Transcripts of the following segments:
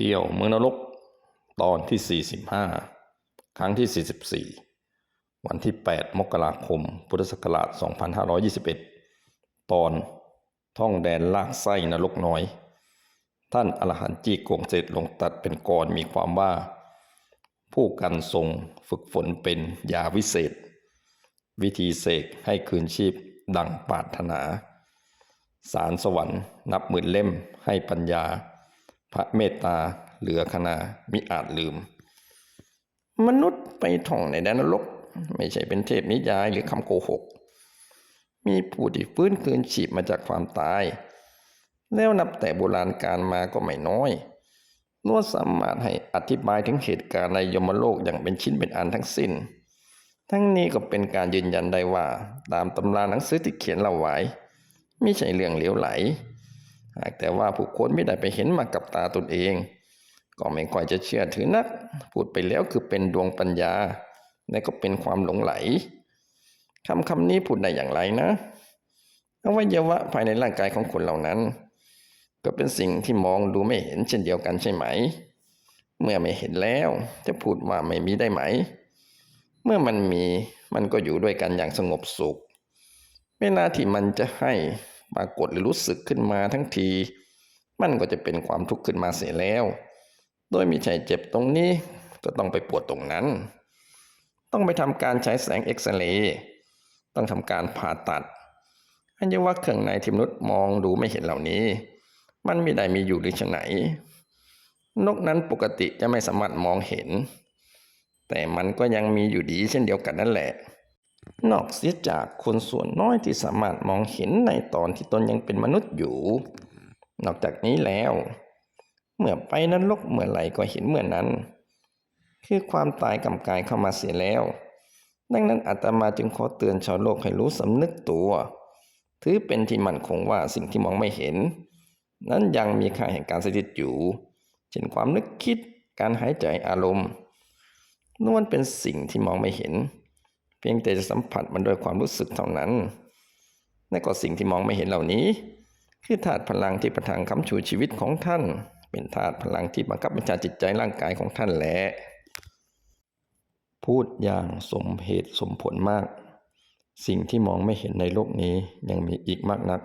เที่ยวเมืองนรกตอนที่ 45 ครั้งที่ 44 วันที่ 8 มกราคม พุทธศักราช 2521 ตอนท่องแดนลากไส้นรกน้อย ท่านอรหันต์จีกงเสร็จลงตัดเป็นกรมีความว่า ผู้กันทรงฝึกฝนเป็นยาวิเศษ วิธีเสกให้คืนชีพดังปาถนา สารสวรรค์นับหมื่นเล่มให้ปัญญา พระเมตตาเหลือขนามิอาจลืม มนุษย์ไปท่องในแดนนรก ไม่ใช่เป็นเทพนิยายหรือคำโกหก มีผู้ที่ฟื้นคืนชีพมาจากความตาย แล้วนับแต่โบราณการมาก็ไม่น้อยนวดสามารถให้อธิบายถึงเหตุการณ์ในยมโลกอย่างเป็นชิ้นเป็นอันทั้งสิ้น ทั้งนี้ก็เป็นการยืนยันได้ว่า ตามตำราหนังสือที่เขียนเล่าไว้ไม่ใช่เรื่องเหลวไหล หากแต่ว่าผู้คนไม่ได้ไปเห็นมากับตาตนเอง ก็ไม่ค่อยจะเชื่อถือนัก พูดไปแล้วคือเป็นดวงปัญญา และก็เป็นความหลงไหลคำคำนี้พูดได้อย่างไรนะอวัยวะภายในร่างกายของคนเหล่านั้น ก็เป็นสิ่งที่มองดูไม่เห็นเช่นเดียวกันใช่ไหม เมื่อไม่เห็นแล้วจะพูดว่าไม่มีได้ไหม เมื่อมันมีมันก็อยู่ด้วยกันอย่างสงบสุข เวลาที่มันจะให้ ปรากฏหรือรู้สึกขึ้นมาทั้งที มันก็จะเป็นความทุกข์ขึ้นมาเสียแล้ว โดยมีใช่เจ็บตรงนี้ก็ต้องไปปวดตรงนั้น ต้องไปทำการใช้แสงเอ็กซเรย์ต้องทำการผ่าตัดอันยว่าเครื่องในที่มนุษย์มองดูไม่เห็นเหล่านี้ มันไม่ได้มีอยู่หรือชะไหน นกนั้นปกติจะไม่สามารถมองเห็น แต่มันก็ยังมีอยู่ดีเช่นเดียวกันนั่นแหละ นอกเสียจากคนส่วนน้อยที่สามารถมองเห็นในตอนที่ตนยังเป็นมนุษย์อยู่ นอกจากนี้แล้ว เมื่อไปนรกเมื่อไหร่ก็เห็นเมื่อนั้น คือความตายกำกายเข้ามาเสียแล้ว ดังนั้นอาตมาจึงขอเตือนชาวโลกให้รู้สำนึกตัว ถือเป็นที่มั่นคงว่าสิ่งที่มองไม่เห็น นั้นยังมีค่าแห่งการสถิตอยู่ เช่นความนึกคิด การหายใจอารมณ์ล้วนเป็นสิ่งที่มองไม่เห็น เพียงแต่จะสัมผัสมันด้วยความรู้สึกเท่านั้นและก็สิ่งที่มองไม่เห็นเหล่านี้ คือธาตุพลังที่ประทังคำชูชีวิตของท่าน เป็นธาตุพลังที่บังคับบัญชาจิตใจร่างกายของท่านแหละพูดอย่างสมเหตุสมผลมาก สิ่งที่มองไม่เห็นในโลกนี้ยังมีอีกมากนัก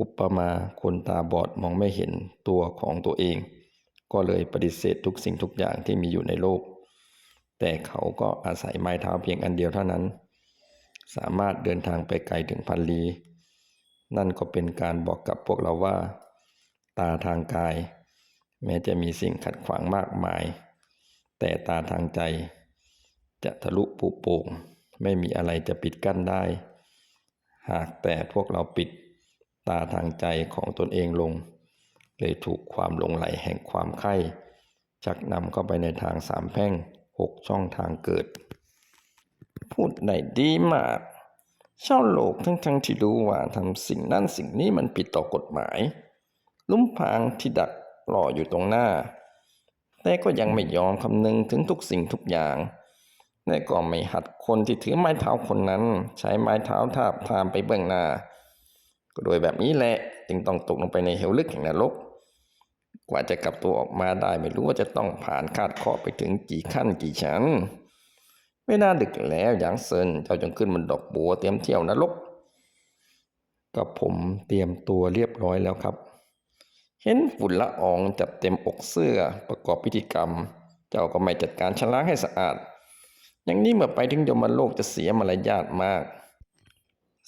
อุปมาคนตาบอดมองไม่เห็นตัวของตัวเอง ก็เลยปฏิเสธทุกสิ่งทุกอย่างที่มีอยู่ในโลก แต่เขาก็อาศัยไม้เท้าเพียงอันเดียวเท่านั้น สามารถเดินทางไปไกลถึงพันลี นั่นก็เป็นการบอกกับพวกเราว่า ตาทางกาย แม้จะมีสิ่งขัดขวางมากมาย แต่ตาทางใจ จะทะลุปุโป่งไม่มีอะไรจะปิดกั้นได้ หากแต่พวกเราปิดตาทางใจของตนเองลง เลยถูกความหลงไหลแห่งความไข้ ชักนำเข้าไปในทางสามแพ่ง หกช่องทางเกิด พูดได้ดีมากเช่าโลกทั้งทั้งที่รู้ว่าทำสิ่งนั้นสิ่งนี้มันผิดต่อกฎหมาย ลุ่มพางที่ดักรออยู่ตรงหน้า แต่ก็ยังไม่ยอมคำนึงถึงทุกสิ่งทุกอย่างและก็ไม่หัดคนที่ถือไม้เท้าคนนั้น ใช้ไม้เท้าทาบทามไปเบื้องหน้า ก็โดยแบบนี้แหละจึงต้องตกลงไปในเหวลึกแห่งนรก กว่าจะกลับตัวออกมาได้ไม่รู้ว่าจะต้องผ่านคาดเคราะไปถึงกี่ขั้นกี่ชั้นเวลาดึกแล้วอย่างเซินเจ้าจงขึ้นบนดอกบัวเตรียมเที่ยวนรกกับผมเตรียมตัวเรียบร้อยแล้วครับ เห็นฝุ่นละอองจับเต็มอกเสื้อประกอบพิธีกรรม เจ้าก็ไม่จัดการชะล้างให้สะอาด อย่างนี้เมื่อไปถึงยมโลกจะเสียมารยาทมาก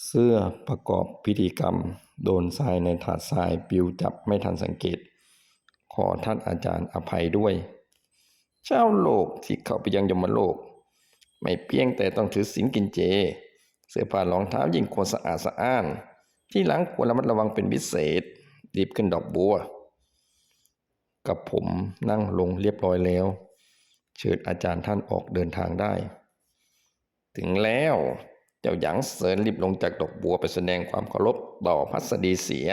เสื้อประกอบพิธีกรรม โดนทรายในถาดทรายปิวจับไม่ทันสังเกต ขอท่านอาจารย์อภัยด้วยเจ้าโลกที่เข้าไปยังยมโลก ไม่เพียงแต่ต้องถือศีลกินเจ เสื้อผ้ารองเท้ายิ่งควรสะอาดสะอ้าน ที่หลังควรระมัดระวังเป็นพิเศษรีบขึ้นดอกบัว กับผมนั่งลงเรียบร้อยแล้ว เชิญอาจารย์ท่านออกเดินทางได้ ถึงแล้วเจ้าหยางเสินรีบลงจากดอกบัวไปแสดงความเคารพต่อพัสดีเสีย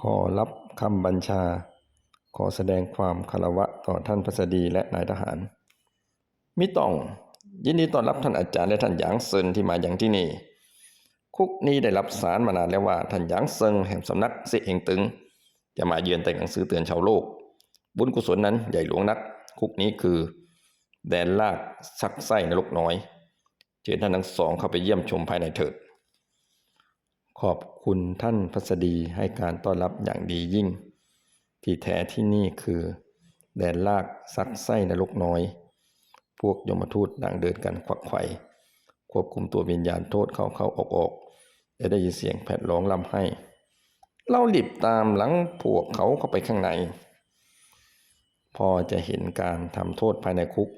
ขอรับคำบัญชา ขอแสดงความคารวะต่อท่านพัสดีและนายทหาร มิต้อง ยินดีต้อนรับท่านอาจารย์และท่านหยางเซินที่มาอย่างที่นี่ คุกนี้ได้รับสารมานานแล้วว่าท่านหยางเซิงแห่งสำนักเสเฮงตึง จะมาเยือนแต่งหนังสือเตือนชาวโลก บุญกุศลนั้นใหญ่หลวงนัก คุกนี้คือ แดนลากซักไส้นรกน้อย เชิญท่านทั้งสองเข้าไปเยี่ยมชมภายในเถิด ขอบคุณท่านพัสดีให้การต้อนรับอย่างดียิ่ง ที่แท้ที่นี่คือ แดนลากซักไส้นรกน้อย พวกยมทูตต่างเดินกันควักไข่ควบคุมตัววิญญาณโทษเข้าเข้าออกออกและได้ยินเสียงแผดร้องลำให้ เราหลีบตามหลังพวกเขาเข้าไปข้างใน พอจะเห็นการทำโทษภายในคุก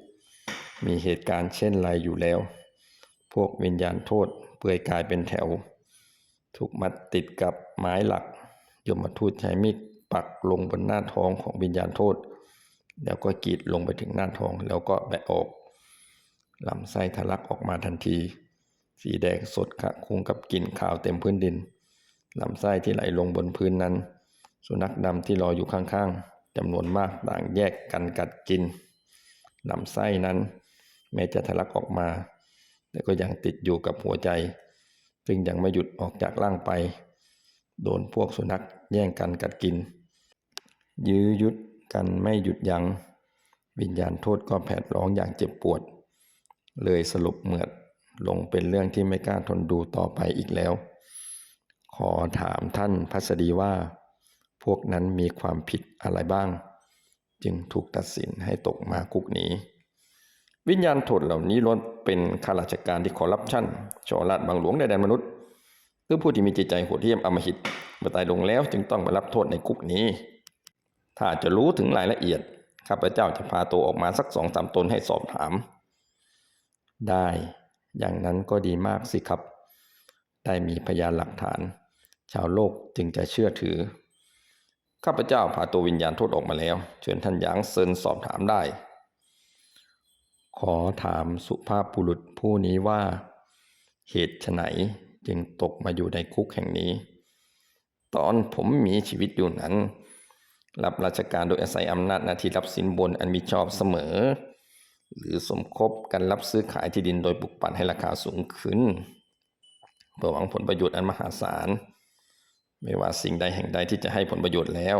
มีเหตุการณ์เช่นไรอยู่แล้ว พวกวิญญาณโทษเปลือยกายเป็นแถว ถูกมัดติดกับไม้หลัก ยมทูตใช้มีด ปักลงบนหน้าท้องของวิญญาณโทษ แล้วก็กรีดลงไปถึงหน้าท้อง แล้วก็แบะออกลำไส้ทะลักออกมาทันที สีแดงสดขะคุ้งกับกลิ่นขาวเต็มพื้นดินลำไส้ที่ไหลลงบนพื้นนั้น สุนัขดำที่รออยู่ข้างๆจำนวนมากต่างแยกกันกัดกินลำไส้นั้น แม้จะทะลักออกมา แต่ก็ยังติดอยู่กับหัวใจ ซึ่งยังไม่หยุดออกจากร่างไป โดนพวกสุนัขแย่งกันกัดกิน ยื้อยุดกันไม่หยุดยัง้งวิญญาณโทษก็แผดร้องอย่างเจ็บปวด เลยสรุปเหมือดลงเป็นเรื่องที่ไม่กล้าทนดูต่อไปอีกแล้ว ขอถามท่านพัสดีว่า พวกนั้นมีความผิดอะไรบ้าง จึงถูกตัดสินให้ตกมาคุกนี้ วิญญาณโทษเหล่านี้ล้วนเป็นข้าราชการที่คอร์รัปชันชอราดบังหลวงในแดนมนุษย์ หรือผู้ที่มีจิตใจโหดเหี้ยมอำมหิตเมื่อตายลงแล้วจึงต้องมารับโทษในคุกนี้ ถ้าจะรู้ถึงรายละเอียดข้าพเจ้าจะพาตัวออกมาสักสองสามตนให้สอบถาม ได้ อย่างนั้นก็ดีมากสิครับ ได้มีพยานหลักฐาน ชาวโลกจึงจะเชื่อถือ ข้าพเจ้าพาตัววิญญาณโทษออกมาแล้ว เชิญท่านหยางเซินสอบถามได้ ขอถามสุภาพบุรุษผู้นี้ว่า เหตุไฉนจึงตกมาอยู่ในคุกแห่งนี้ ตอนผมมีชีวิตอยู่นั้น รับราชการโดยอาศัยอำนาจหน้าที่รับสินบนอันมีชอบเสมอ หรือสมคบกันรับซื้อขายที่ดินโดยปลุกปั่นให้ราคาสูงขึ้นเพื่อหวังผลประโยชน์อันมหาศาล ไม่ว่าสิ่งใดแห่งใดที่จะให้ผลประโยชน์แล้ว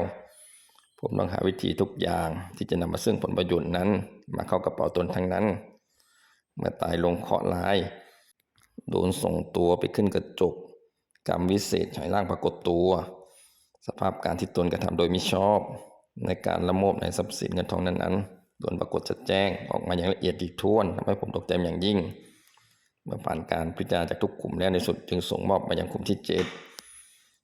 ผมต้องหาวิธีทุกอย่างที่จะนำมาซึ่งผลประโยชน์นั้น มาเข้ากระเป๋าตนทั้งนั้น เมื่อตายลงเคราะห์ร้าย โดนส่งตัวไปขึ้นกระจกกรรมวิเศษฉายร่างปรากฏตัว สภาพการที่ตนกระทำโดยมิชอบ ในการละโมบในทรัพย์สินเงินทองนั้นๆโดนปรากฏชัดแจ้งออกมาอย่างละเอียดถี่ถ้วนทำให้ผมตกใจอย่างยิ่ง เมื่อผ่านการพิจารณาจากทุกกลุ่มแล้วในสุดจึงส่งมอบมายังกลุ่มที่เจ็ด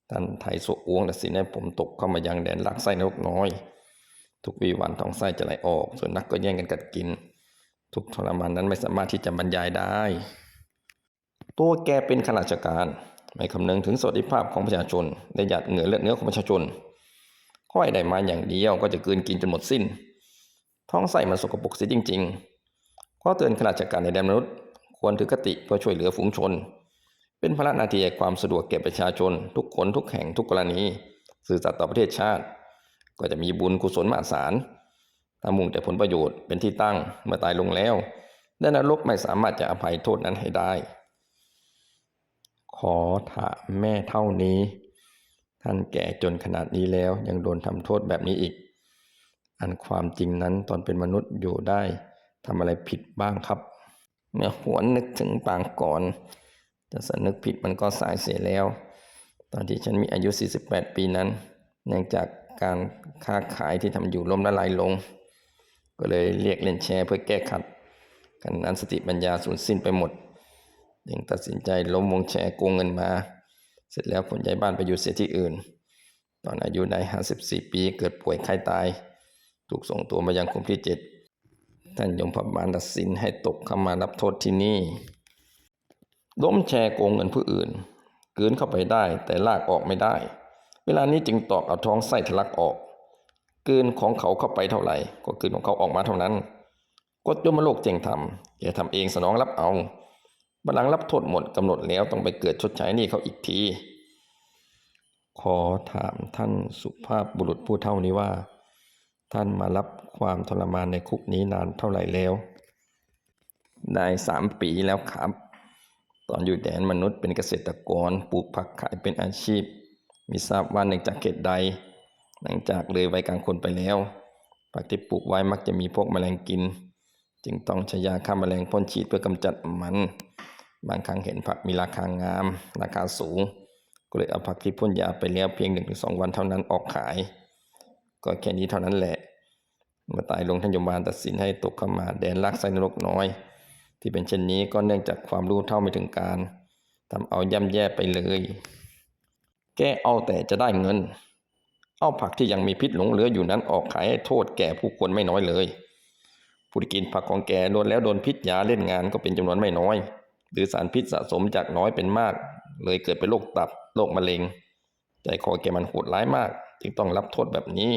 ท่านไทยโสอ้วงตัดสินให้ผมตกเข้ามายังแดนลักไส้นรกน้อย ทุกวีวันท้องไส้จะไหลออก ส่วนนักก็แย่งกันกัดกิน ทุกทรมานนั้นไม่สามารถที่จะบรรยายได้ ตัวแกเป็นข้าราชการ ไม่คำนึงถึงสวัสดิภาพของประชาชนและหยาดเหงื่อเลือดเนื้อของประชาชนข้อยได้มาอย่างเดียวก็จะกืนกินจนหมดสิ้น ท้องไส้มันสกปรกเสียจริงๆข้อเตือนข้าราชการในแดนมนุษย์ ควรถือคติเพื่อช่วยเหลือฝูงชน เป็นภาระนาทีแห่งความสะดวกแก่ประชาชน ทุกคนทุกแห่งทุกกรณี สื่อสัตย์ต่อประเทศชาติ ก็จะมีบุญกุศลมหาศาลถ้ามุ่งแต่ผลประโยชน์เป็นที่ตั้งเมื่อตายลงแล้วและนรกไม่สามารถจะอภัยโทษนั้นให้ได้ ขอถามแม่เท่านี้ ท่านแก่จนขนาดนี้แล้วยังโดนทำโทษแบบนี้อีก อันความจริงนั้นตอนเป็นมนุษย์อยู่ได้ทำอะไรผิดบ้างครับเมื่อหวนนึกถึงปางก่อน จะสนึกผิดมันก็สายเสียแล้ว ตอนที่ฉันมีอายุ 48 ปีนั้น เนื่องจากการค้าขายที่ทำอยู่ล้มละลายลง ก็เลยเรียกเล่นแชร์เพื่อแก้ขัดกันนั้นสติปัญญาสูญสิ้นไปหมด จึงตัดสินใจล้มวงแชร์โกงเงินมา เสร็จแล้วผลย้ายบ้านไปอยู่เสียที่อื่น ตอนอายุได้54 ปีเกิดป่วยไข้ตาย ถูกส่งตัวมายังคุมที่เจ็ดท่านยมพบาลตัดสินให้ตกเข้ามารับโทษที่นี่ ล้มแชร์โกงเงินผู้อื่นเกินเข้าไปได้แต่ลากออกไม่ได้ เวลานี้จึงตอกเอาท้องไส้ทะลักออกเกินของเขาเข้าไปเท่าไหร่ ก็เกินของเขาออกมาเท่านั้นกฎยมโลกเจงทำอย่าทำเองสนองรับเอา บัลลังก์รับโทษหมดกำหนดแล้วต้องไปเกิดชดใช้หนี้เขาอีกที ขอถามท่านสุภาพบุรุษผู้เท่านี้ว่า ท่านมารับความทรมานในคุกนี้นานเท่าไหร่แล้ว ได้สามปีแล้วครับ ตอนอยู่แดนมนุษย์เป็นเกษตรกรปลูกผักขายเป็นอาชีพ มีทราบว่าเนื่องจากเหตุใด หลังจากเลยไวัยกลางคนไปแล้วผักที่ปลูกไว้มักจะมีพวกแมลงกิน จึงต้องใช้ยาฆ่าแมลงพ่นฉีดเพื่อกำจัดมัน บางครั้งเห็นผักมีราคางาม ราคาสูง ก็เลยเอาผักที่พ่นยาไปแล้วเพียงหนึ่งถึงสองวันเท่านั้นออกขาย ก็แค่นี้เท่านั้นแหละเมื่อตายลงท่านยมบาลตัดสินให้ตกเข้ามาแดนลักไซนรกน้อย ที่เป็นเช่นนี้ก็เนื่องจากความรู้เท่าไม่ถึงการทำเอาย่ำแย่ไปเลย แกเอาแต่จะได้เงิน เอาผักที่ยังมีพิษหลงเหลืออยู่นั้นออกขายให้โทษแก่ผู้คนไม่น้อยเลย ผู้ที่กินผักของแกล้วนแล้วโดนพิษยาเล่นงานก็เป็นจำนวนไม่น้อย หรือสารพิษสะสมจากน้อยเป็นมาก เลยเกิดเป็นโรคตับโรคมะเร็ง ใจคอแกมันโหดร้ายมาก จึงต้องรับโทษแบบนี้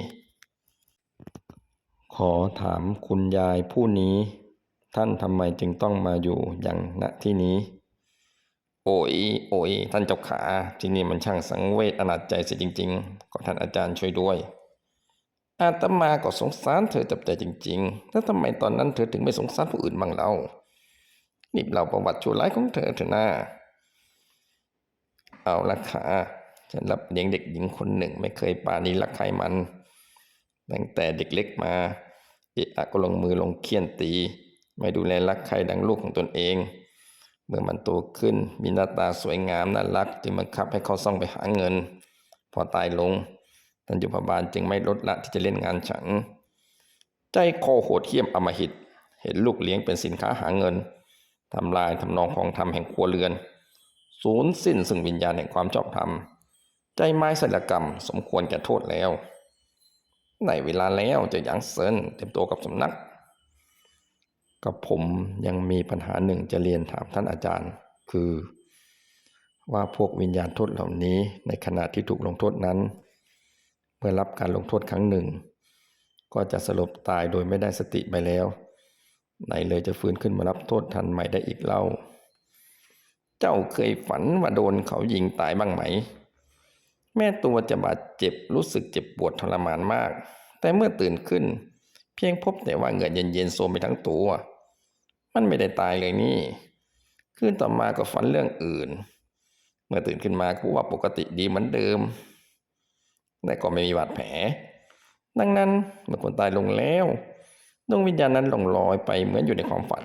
ขอถามคุณยายผู้นี้ ท่านทำไมจึงต้องมาอยู่อย่างณที่นี้ โอ้ยโอ้ยท่านเจ้าขาที่นี่มันช่างสังเวชอนาจใจเสียจริง ๆ ขอท่านอาจารย์ช่วยด้วยอาตมาก็สงสารเธอจับใจจริงๆ แล้วทำไมตอนนั้นเธอถึงไม่สงสารผู้อื่นบ้างเล่า รีบเล่าประวัติชั่วร้ายของเธอเถอะนะเอาละค่ะฉันรับเลี้ยงเด็กหญิงคนหนึ่ง ไม่เคยปาณีรักใครมัน ตั้งแต่เด็กเล็กมาเอะอะก็ลงมือลงเคี่ยนตี ไม่ดูแลรักใครดังลูกของตนเอง เมื่อมันโตขึ้นมีหน้าตาสวยงามน่ารักจึงบังคับให้เขาส่องไปหาเงิน พอตายลงท่านยุพบาลจึงไม่ลดละที่จะเล่นงานฉัน ใจคอโหดเหี้ยมอมหิต เห็นลูกเลี้ยงเป็นสินค้าหาเงิน ทำลายทำนองของธรรมแห่งครัวเรือนสูญสิ้นซึ่งวิญญาณแห่งความชอบธรรม ใจไม้ศิลกรรมสมควรแก่โทษแล้วในเวลาแล้วจะยังเซินเต็มตัวกับสำนัก กับผมยังมีปัญหาหนึ่งจะเรียนถามท่านอาจารย์ คือ ว่าพวกวิญญาณโทษเหล่านี้ในขณะที่ถูกลงโทษนั้น เมื่อรับการลงโทษครั้งหนึ่ง ก็จะสลบตายโดยไม่ได้สติไปแล้ว ไหนเลยจะฟื้นขึ้นมารับโทษทันใหม่ได้อีกเล่า เจ้าเคยฝันว่าโดนเขายิงตายบ้างไหม แม่ตัวจะบาดเจ็บรู้สึกเจ็บปวดทรมานมาก แต่เมื่อตื่นขึ้น เพียงพบแต่ว่าเหงื่อเย็นๆโซมไปทั้งตัว มันไม่ได้ตายเลยนี่คืนต่อมาก็ฝันเรื่องอื่น เมื่อตื่นขึ้นมาก็ว่าปกติดีเหมือนเดิม แต่ก็ไม่มีบาดแผล ดังนั้นเมื่อคนตายลงแล้ว ดวงวิญญาณนั้นหลงลอยไปเหมือนอยู่ในความฝัน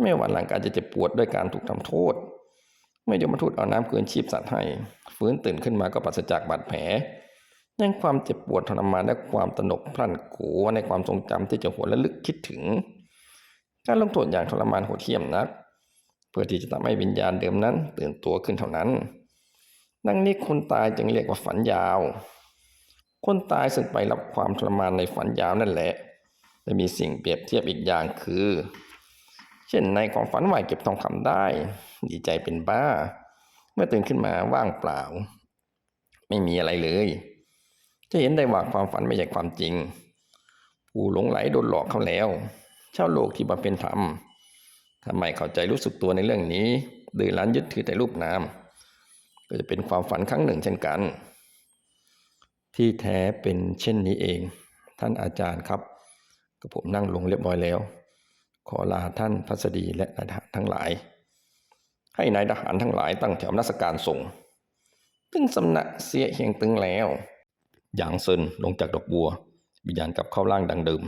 ไม่ว่าหลังการจะเจ็บปวดด้วยการถูกทำโทษ เมื่อยมทูตเอาน้ำคืนชีพสัตว์ให้ฟื้นตื่นขึ้นมาก็ปราศจากบาดแผลยังความเจ็บปวดทรมานและความตนกพลั่นกลัวในความทรงจำที่จะหวนและลึกคิดถึง การลงโทษอย่างทรมานโหดเหี้ยมนัก เพื่อที่จะทำให้วิญญาณเดิมนั้น ตื่นตัวขึ้นเท่านั้น ดังนี้คนตายจึงเรียกว่าฝันยาว คนตายซึ่งไปรับความทรมานในฝันยาวนั่นแหละ และมีสิ่งเปรียบเทียบอีกอย่างคือ เช่นในของฝันว่าเก็บทองคำได้ ดีใจเป็นบ้า เมื่อตื่นขึ้นมาว่างเปล่า ไม่มีอะไรเลย จะเห็นได้ว่าความฝันไม่ใช่ความจริง ผู้หลงไหลโดนหลอกเขาแล้วชาวโลกที่บำเพ็ญธรรมทำไมเข้าใจรู้สึกตัวในเรื่องนี้ดื้อรั้นยึดถือแต่รูปนามก็จะเป็นความฝันครั้งหนึ่งเช่นกัน ที่แท้เป็นเช่นนี้เอง ท่านอาจารย์ครับ กับผมนั่งลงเรียบร้อยแล้ว ขอลาท่านพัสดีและนายทหารทั้งหลาย ให้นายทหารทั้งหลายตั้งแถวนักการส่งถึงสำนักเสียเฮียงตึงแล้ว อย่างเซินลงจากดอกบัววิญญาณกลับเข้าร่างดังเดิม